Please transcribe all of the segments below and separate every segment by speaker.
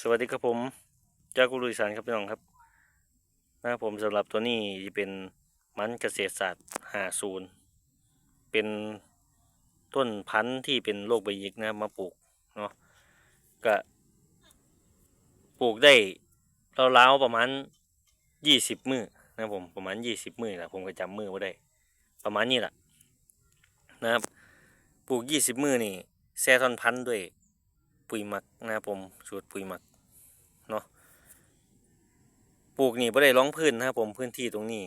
Speaker 1: สวัสดีครับผมจากกุลุยสานครับพี่น้องครับนะครับผมสำหรับตัวนี้จะเป็นมันเกษตรศาสตร์50เป็นต้นพันธุ์ที่เป็นโรคใบหยิกนะมาปลูกเนาะก็ปลูกได้ราวๆประมาณ20มือนะครับผมประมาณ20มือแหละผมก็จำมือไ่ได้ ประมาณนี้แหละนะครับปลูก20มือนี่แซ่ทอนพันธุ์ด้วย ปุ๋ยหมักนะครับผมสูตรปุ๋ยหมักเนาะปลูกนี่ไม่ได้ร้องพื้นนะครับผมพื้นที่ตรงนี้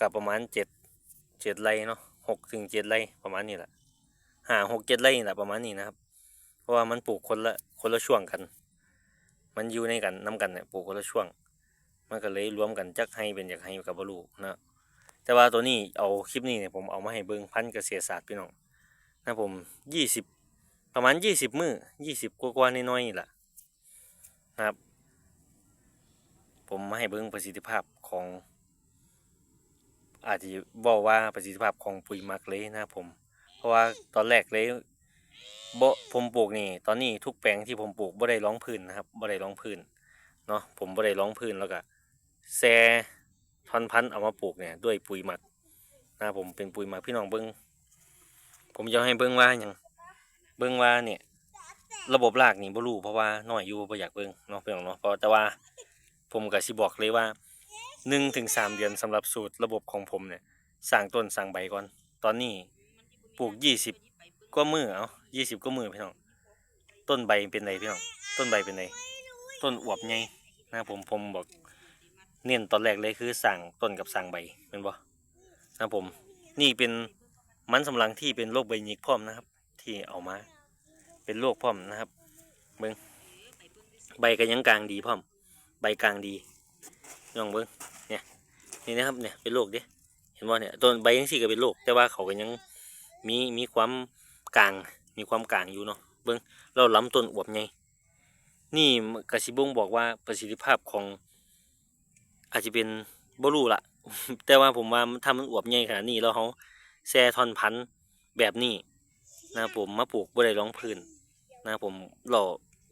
Speaker 1: กับประมาณเจ็ดเจ็ดไร่เนาะหกถึงเจ็ดไร่ประมาณนี้แหละห่างหกเจ็ดไร่นี่แหละประมาณนี้นะครับ เพราะว่ามันปลูกคนละคนละช่วงกัน มันอยู่ในกันน้กันเนี่ยปลูกคนละช่วง มันก็เลยรวมกันจักให้เป็นอยากให้กับบรูนะแต่ว่าตัวนี้เอาคลิปนี้เนี่ยผมเอามาให้เบิ้งพันเกษตรศาสตร์พี่น้องนะผมยี่สิบ ประมาณยี่สิบมือยี่สิบกว่าๆน้อยๆนี่แหละนะครับ ผมให้เบิ่งประสิทธิภาพของ อาจจะบอกว่าประสิทธิภาพของปุ๋ยมักเลยนะผม เพราะว่าตอนแรกเลยบผมปลูกนี่ ตอนนี้ทุกแปลงที่ผมปลูกบ่ได้ร้องพื้นนะครับบ่ได้ร้องพื้นเนาะผมบ่ได้ร้องพื้นแล้วก็แซ่ท่อนพันธุ์เอามาปลูกเนี่ยด้วยปุ๋ยหมักนะผมเป็นปุ๋ยหมักพี่น้องเบิ่งผมจะให้เบิ่งว่าหยัง บิ่งว่าเนี่ย ระบบรากนี่บ่รู้เพราะว่าน้อยอยู่บ่อยากเบิ่งเนาะเพียงเนาะเพราะแต่ว่าผมก็สิบอกเลยว่า1ถึง3เดือนสำหรับสูตรระบบของผมเนี่ยสร้างต้นสร้างใบก่อน ตอนนี้ปลูก20กว่ามือเอา20กว่ามือพี่น้องต้นใบเป็นไรพี่น้องต้นใบเป็นไรต้นอวบใหญ่นะผมผมบอกเน้นตอนแรกเลยคือสร้างต้นกับสร้างใบเป็นบ่นะผมนี่เป็นมันสำลังที่เป็นโรคใบหยิกพร้อมนะครับ ที่เอามา เป็นโรคพร้อมนะครับเบิ้งใบก็ยังกลางดีพร้อม ใบกลางดีลองเบิ้งเนี่ยนี่นะครับเนี่ยเป็นโรคเด้เห็นว่าเนี่ยต้นใบยังสี่ก็เป็นโรคแต่ว่าเขาก็ยังมีมีความกลางมีความกลางอยู่เนาะเบิ้งเราล้ำต้นอวบไงนี่กระสิบงบอกว่าประสิทธิภาพของอาจจะเป็นบรูละแต่ว่าผมว่าถ้ามันอวบใหญ่ขนาดนี้แล้วเขาแซ่ทอนพันธ์แบบนี้ นะผมมาปลูกบ่ได้ร้องพื้นนะผมหล่อ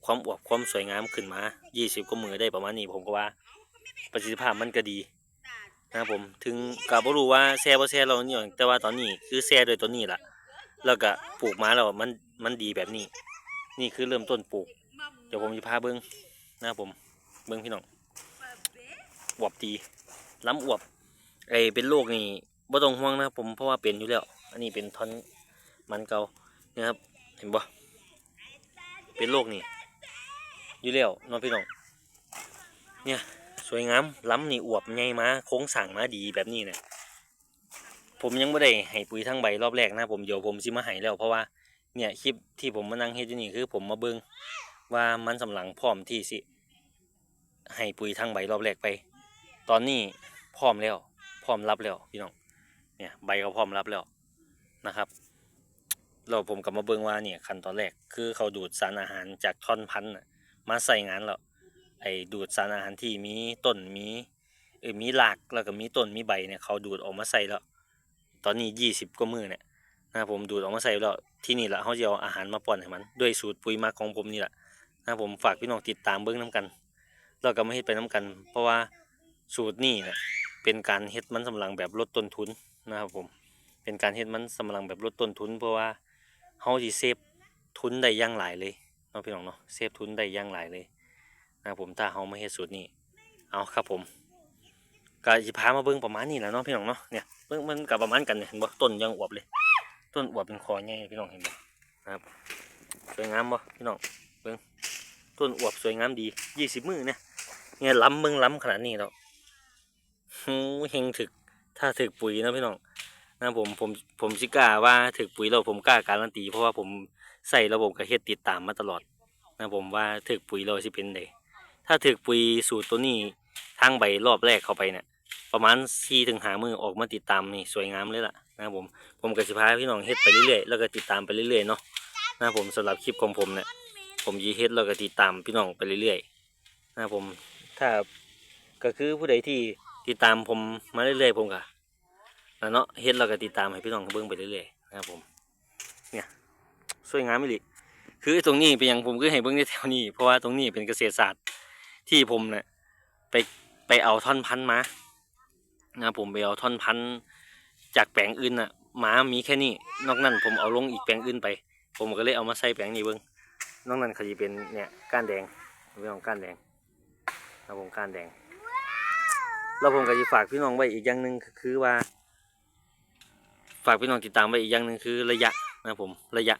Speaker 1: ความอวบความสวยงามขึ้นมา 20กว่ามือได้ประมาณนี้ผมก็ว่า ประสิทธิภาพมันก็ดีนะผมถึงกับบ่รู้ว่าแซ่บ่แซ่เราเนี่ยแต่ว่าตอนนี้คือแซ่โดยตัวนี้ล่ะ แล้วก็ปลูกมาแล้วมันมันดีแบบนี้ นี่คือเริ่มต้นปลูก เดี๋ยวผมจะพาเบิ้งนะผมเบิ้งพี่น้องอวบดีล้ำอวบไอเป็นโรคนี่บ่ต้องห่วงนะผมเพราะว่าเป็นอยู่แล้ว อันนี้เป็นท่อนมันเก่า นี่ยครับ เห็นบ่เป็นโรคนี่อยู่แล้วน้องพี่น้องเนี่ยสวยงามล้ำนี่อวบใหญ่มาโค้งสั่งมาดีแบบนี้เนี่ยผมยังไม่ได้ให้ปุ๋ยทั้งใบรอบแรกนะผมเดี๋ยวผมสิมาให้แล้วเพราะว่าเนี่ยคลิปที่ผมมานั่งเฮ็ดนี่คือ ผมมาเบิ่งว่ามันสำหลังพร้อมที่สิให้ปุ๋ยทั้งใบรอบแรกไป ตอนนี้พร้อมแล้วพร้อมรับแล้วพี่น้องเนี่ยใบก็พร้อมรับแล้วนะครับ เราผมกลับมาเบิ่งว่าเนี่ยขั้นตอนแรกคือเขาดูดสารอาหารจากท่อนพันธุ์น่ะมาใส่งานแล้วไอ้ดูดสารอาหารที่มีต้นมีเออมีรากแล้วก็มีต้นมีใบเนี่ยเขาดูดออกมาใส่แล้ว ตอนนี้ยี่สิบกว่ามือเนี่ยนะผมดูดออกมาใส่แล้วที่นี่แหละเขาจะเอาอาหารมาป้อนให้มันด้วยสูตรปุ๋ยมักของผมนี่แหละนะผมฝากพี่น้องติดตามเบิ้งน้กันเราก็ไม่เฮ็ดไปน้กัน เพราะว่าสูตรนี่เนี่ยเป็นการเฮ็ดมันสำหลังแบบลดต้นทุนนะครับผมเป็นการเฮ็ดมันสำหลังแบบลดต้นทุน เพราะว่า เฮาสิเซฟทุนได้ย่างหลายเลยเนาะพี่น้องเนาะเซฟทุนได้ย่างหลายเลยนะผมถ้าเฮามาเฮ็ดสูตรนี้เอาครับผมก็สิพามาเบิ่งประมาณนี้แหละเนาะพี่น้องเนาะเนี่ยเบิ่งมันก็ประมาณกันเนี่ยเห็นบ่ต้นยังอวบเลย ต้นอวบเป็นคอใหญ่พี่น้องเห็นบ่นะครับสวยงามบ่พี่น้องเบิ่งต้นอวบสวยงามดี20มื้อเนี่ยเนี่ยล้ำเบิ่งล้ำขนาดนี้แล้วหูเฮงถึกถ้าถึกปุ๋ยนะพี่น้อง นะผมผมผมสิกล้าว่าถึกปุ๋ยเราผมกล้าการันตีเพราะว่าผมใส่ระบบกระเฮ็ดติดตามมาตลอดนะผมว่าถึกปุ๋ยเราสิเป็นไดถ้าถึกปุ๋ยสูตรตัวนี้ทางใบรอบแรกเข้าไปเนี่ยประมาณสี่ถึงหามือออกมาติดตามนี่สวยงามเลยล่ะนะผมผมกับสิพาพี่น้องเฮ็ดไปเรื่อยๆแล้วก็ติดตามไปเรื่อยๆเนาะนะผมสำหรับคลิปของผมเนี่ยผมยีเฮ็ดแล้วก็ติดตามพี่น้องไปเรื่อยๆนะผมถ้าก็คือผู้ใดที่ติดตามผมมาเรื่อยๆผมก็ แล้วเนาะเฮ็ดเราก็ติดตามให้พี่น้องเบิ่งไปเรื่อยๆนะครับผม เนี่ยสวยงามอีหลีคือตรงนี้เป็นอย่างผมคือให้เบิ่งในแถวนี้ เพราะว่าตรงนี้เป็นเกษตรศาสตร์ที่ผมเนี่ยไปไปเอาท่อนพันธุ์มานะครับผมไปเอาท่อนพันธุ์จากแปลงอื่นน่ะหมามีแค่นี้ นอกนั้นผมเอาลงอีกแปลงอื่นไป ผมก็เลยเอามาใส่แปลงนี้เบิ่งนอกนั้นเขาจะเป็นเนี่ยก้านแดงเรื่องของก้านแดงครับผมก้านแดงแล้วผมก็จะฝากพี่น้องไว้อีกอย่างหนึ่งคือว่า ฝากพี่น้องติดตามไว้อีกอย่างหนึ่งคือระยะนะผมระยะ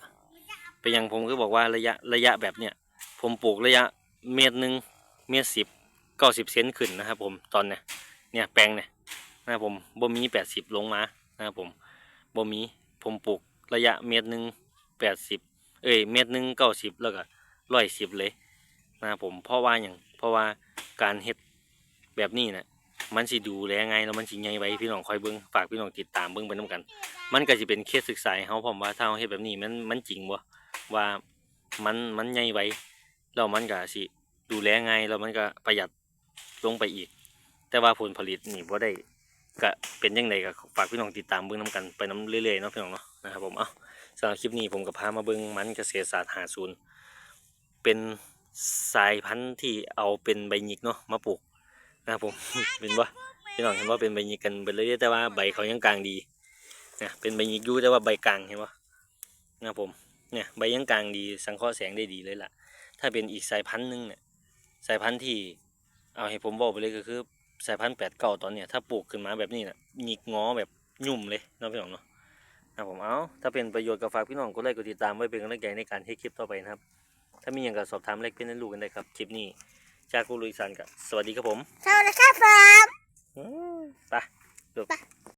Speaker 1: เป็นอย่างผมก็บอกว่าระยะระยะแบบเนี้ยผมปลูกระยะเมตรหนึ่งเมตรสิบเก้าสิบเซนขึ้นนะครับผมตอนเนี้ยเนี่ยแปลงเนี่ยนะผมบ่มีแปดสิบลงมานะครับผมบ่มีผมปลูกระยะเมตรหนึ่งแปดสิบเอ้ยเมตรหนึ่งเก้าสิบแล้วก็ร้อยสิบเลยนะครับผมเพราะว่าอย่างเพราะว่าการเฮ็ดแบบนี้นะ มันสิดูแลไงแล้วมันสิใหญ่ไว้พี่น้องคอยเบิ่งฝากพี่น้องติดตามเบิ่งไปนํกัน มันก็สิเป็นเคสศึกษาเฮาพร้อมว่าถ้าเฮาเฮ็ดแบบนี้มันมันจริงบ่ว่ามันมันใหญ่ไว้แล้วมันก็สิดูแลไงแล้วมันก็ประหยัดลงไปอีก แต่ว่าผลผลิตนี่บ่ได้ก็เป็นยังไงก็ฝากพี่น้องติดตามเบิ่งนํกันไปนํเรื่อยๆเนาะพี่น้องเนาะนะครับผมเอาสำหรับคลิปนี้ผมก็พามาเบิ่งมันเกษตรศาสตร์50เป็นสายพันธุ์ที่เอาเป็นใบหยิกเนาะมาปลูก นะครับผมเป็นว่าพี่น้องเห็นว่าเป็นใบยิกกันไปเลยแต่ว่าใบเขายังกลางดีนะเป็นใบยิกยู่แต่ว่าใบกลางเห็นปะนะครับผมเนี่ยใบยังกลางดีสังเคราะห์แสงได้ดีเลยล่ะ ถ้าเป็นอีกสายพันธุ์หนึงเนี่ยสายพันธุ์ที่เอาให้ผมบอกไปเลยก็คือสายพันธุ์แปดเก้าตอนเนี่ยถ้าปลูกขึ้นมาแบบนี้น่ะหงิกงอแบบยุ่มเลยเนาะพี่น้องเนาะนะผมเอาถ้าเป็นประโยชน์กับฝากพี่น้องกดไลค์กดติดตามไว้เป็นกำลังใจในการให้คลิปต่อไปนะครับ ถ้ามีอย่างกับสอบถามเล็กเป็นนันลูกกันได้ครับ คลิปนี้ จากกูลุยสันกับสวัสดีครับผม
Speaker 2: สวัสดีครับผม
Speaker 1: อืมไป